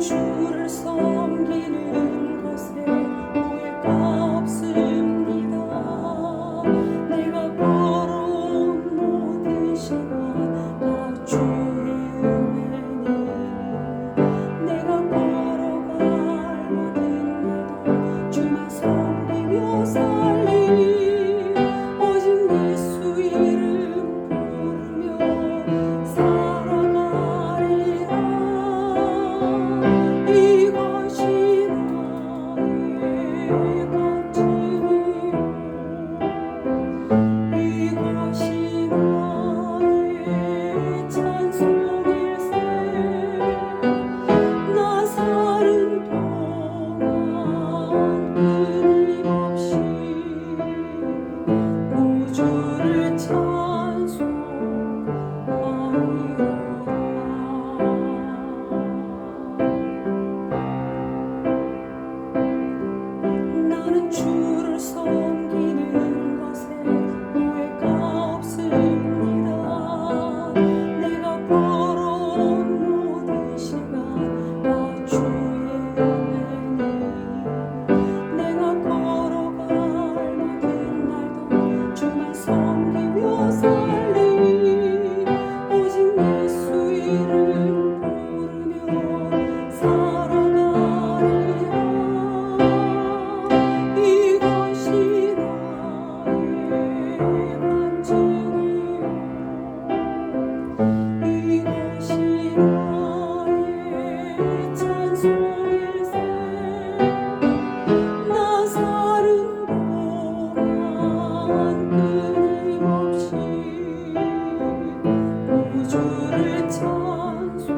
Чур слово. sarın to my soul. 주를 찬송하리